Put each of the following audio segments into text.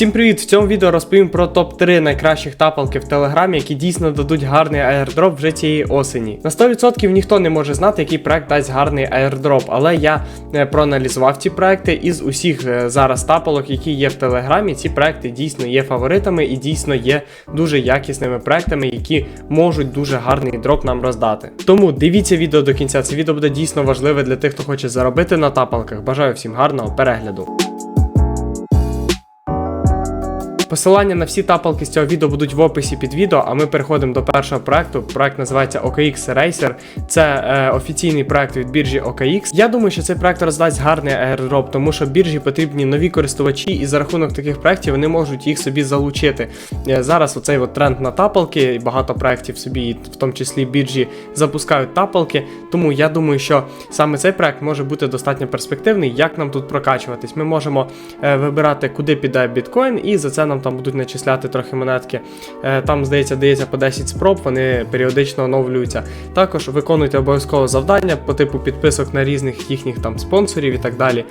Всім привіт! В цьому відео розповім про топ-3 найкращих тапалки в Телеграмі, які дійсно дадуть гарний аірдроп вже цієї осені. На 100% ніхто не може знати, який проект дасть гарний аірдроп, але я е, проаналізував ці проекти із усіх е, зараз тапалок, які є в Телеграмі. Ці проекти дійсно є фаворитами і дійсно є дуже якісними проектами, які можуть дуже гарний дроп нам роздати. Тому дивіться відео до кінця. Це відео буде дійсно важливе для тих, хто хоче заробити на тапалках. Бажаю всім гарного перегляду. Посилання на всі тапалки з цього відео будуть в описі під відео, а ми переходимо до першого проекту. Проект називається OKX Racer. Це е, офіційний проект від біржі OKX. Я думаю, що цей проект роздасть гарний airdrop, тому що біржі потрібні нові користувачі, і за рахунок таких проектів вони можуть їх собі залучити. Е, зараз оцей от тренд на тапалки, і багато проектів собі, в тому числі біржі, запускають тапалки. Тому я думаю, що саме цей проект може бути достатньо перспективний. Як нам тут прокачуватись? Ми можемо е, вибирати, куди піде біткоін, і за це нам там будуть начисляти трохи монетки. Е, Там, здається, дається по 10 спроб, вони періодично оновлюються. Також виконуйте обов'язково завдання по типу підписок на різних їхніх там спонсорів і так далі.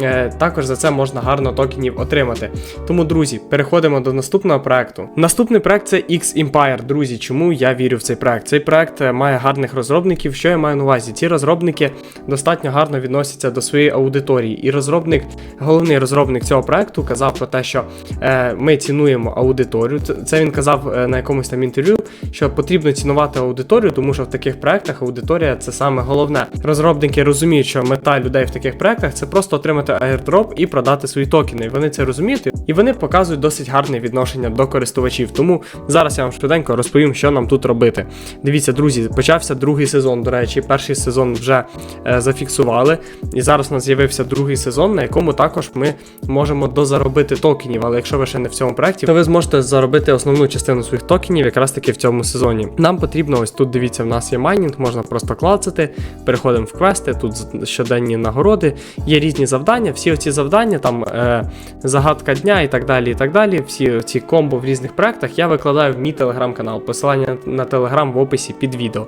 Е, Також за це можна гарно токенів отримати. Тому, друзі, переходимо до наступного проекту. Наступний проект це X Empire. Друзі, чому я вірю в цей проект? Цей проект е, має гарних розробників. Що я маю на увазі? Ці розробники достатньо гарно відносяться до своєї аудиторії. І розробник, головний розробник цього проекту казав про те, що е, ми цінуємо аудиторію. Це- він казав на якомусь там інтерв'ю, що потрібно цінувати аудиторію, тому що в таких проектах аудиторія це саме головне. Розробники розуміють, що мета людей в таких проектах це просто отримати airdrop і продати свої токени. Вони це розуміють, і вони показують досить гарне відношення до користувачів. Тому зараз я вам швиденько розповім, що нам тут робити. Дивіться, друзі, почався другий сезон. До речі, перший сезон вже е, зафіксували. І зараз у нас з'явився другий сезон, на якому також ми можемо дозаробити токенів. Але якщо ви ще не в цьому проекті, то ви зможете заробити основну частину своїх токенів якраз таки в цьому сезоні. Нам потрібно ось тут. Дивіться, в нас є майнінг, можна просто клацати. Переходимо в квести. Тут щоденні нагороди. Є різні завдання. Всі оці завдання, там е, загадка дня і так далі. І так далі. Всі ці комбо в різних проектах я викладаю в мій телеграм-канал. Посилання на телеграм в описі під відео.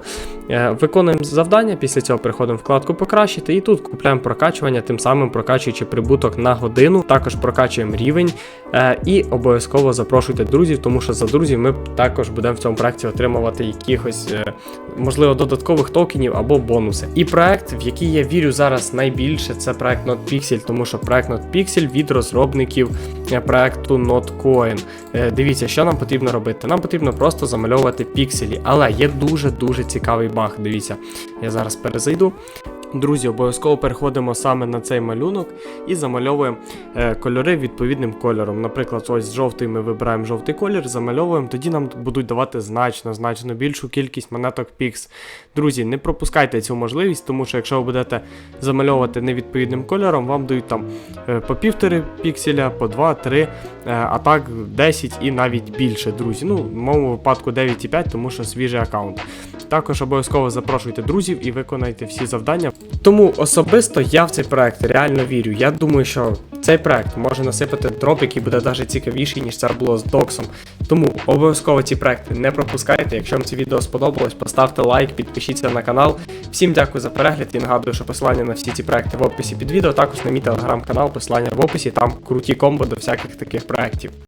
Е, Виконуємо завдання, після цього переходимо вкладку покращити, і тут купляємо прокачування, тим самим прокачуючи прибуток на годину. Також прокачуємо рівень е, і обов'язково запрошуйте друзів, тому що за друзів ми також будемо в цьому проекті отримувати якихось, е, можливо, додаткових токенів або бонуси. І проект, в який я вірю зараз найбільше, це проект NotPixel, тому що проект NotPixel від розробників е, проекту NotCoin. Е, Дивіться, що нам потрібно робити. Нам потрібно просто замальовувати пікселі, але є дуже дуже цікавий баг. Дивіться, я зараз перезайду. Друзі, обов'язково переходимо саме на цей малюнок і замальовуємо е, кольори відповідним кольором. Наприклад, ось жовтий ми вибираємо жовтий колір, замальовуємо, тоді нам будуть давати значно, значно більшу кількість монеток Pix. Друзі, не пропускайте цю можливість, тому що якщо ви будете замальовувати невідповідним кольором, вам дають там е, по півтори пікселя, по 2-3, е, а так 10 і навіть більше, друзі. Ну, в моєму випадку 9,5, тому що свіжий аккаунт. Також обов'язково запрошуйте друзів і виконайте всі завдання. Тому особисто я в цей проект реально вірю. Я думаю, що цей проект може насипати дроп, який буде навіть цікавіший, ніж це було з Доксом. Тому обов'язково ці проекти не пропускайте. Якщо вам це відео сподобалось, поставте лайк, підпишіться на канал. Всім дякую за перегляд і нагадую, що посилання на всі ці проекти в описі під відео, також на мій телеграм-канал, посилання в описі, там круті комбо до всяких таких проектів.